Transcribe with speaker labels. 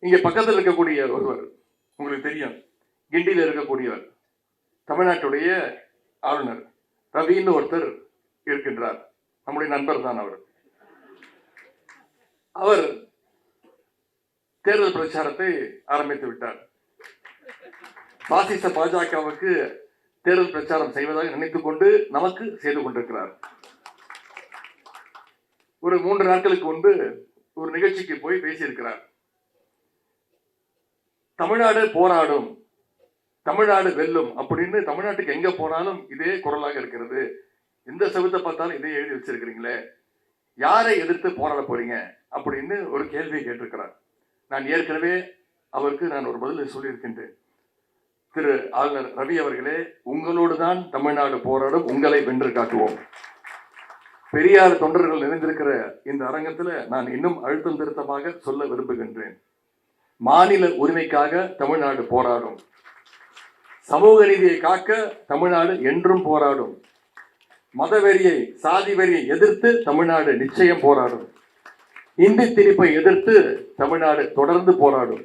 Speaker 1: இங்க பக்கத்தில் இருக்கக்கூடிய ஒருவர் உங்களுக்கு தெரியும். கிண்டியில் இருக்கக்கூடியவர். தமிழ்நாட்டுடைய ஆளுநர். ரவின்னு ஒருத்தர் இருக்கின்றார். நம்முடைய நண்பர் தான் அவர். அவர் தேர்தல் பிரச்சாரத்தை ஆரம்பித்து விட்டார். பாசிச பாஜகவுக்கு தேர்தல் பிரச்சாரம் செய்வதாக நினைத்துக் கொண்டு நமக்கு செய்து கொண்டிருக்கிறார். ஒரு மூன்று நாட்களுக்கு முன்பு ஒரு நிகழ்ச்சிக்கு போய் பேசியிருக்கிறார். தமிழ்நாடு போராடும் தமிழ்நாடு வெல்லும் அப்படின்னு தமிழ்நாட்டுக்கு எங்க போனாலும் இதே குரலாக இருக்கிறது. எந்த செவத்தை பார்த்தாலும் இதே எழுதி வச்சிருக்கிறீங்களே. யாரை எதிர்த்து போராட போறீங்க அப்படின்னு ஒரு கேள்வியை கேட்டிருக்கிறார். நான் ஏற்கனவே அவருக்கு நான் ஒரு பதில் சொல்லியிருக்கின்றேன். திரு ஆளுநர் ரவி அவர்களே உங்களோடு தான் தமிழ்நாடு போராடும் உங்களை வென்று காட்டுவோம். பெரியார் தொண்டர்கள் நிறைந்திருக்கிற இந்த அரங்கத்தில் நான் இன்னும் அழுத்தம் திருத்தமாக சொல்ல விரும்புகின்றேன். மாநில உரிமைக்காக தமிழ்நாடு போராடும். சமூக நீதியை காக்க தமிழ்நாடு என்றும் போராடும். மதவெறியை சாதி வெறியை எதிர்த்து தமிழ்நாடு நிச்சயம் போராடும். இந்தி திணிப்பை எதிர்த்து தமிழ்நாடு தொடர்ந்து போராடும்.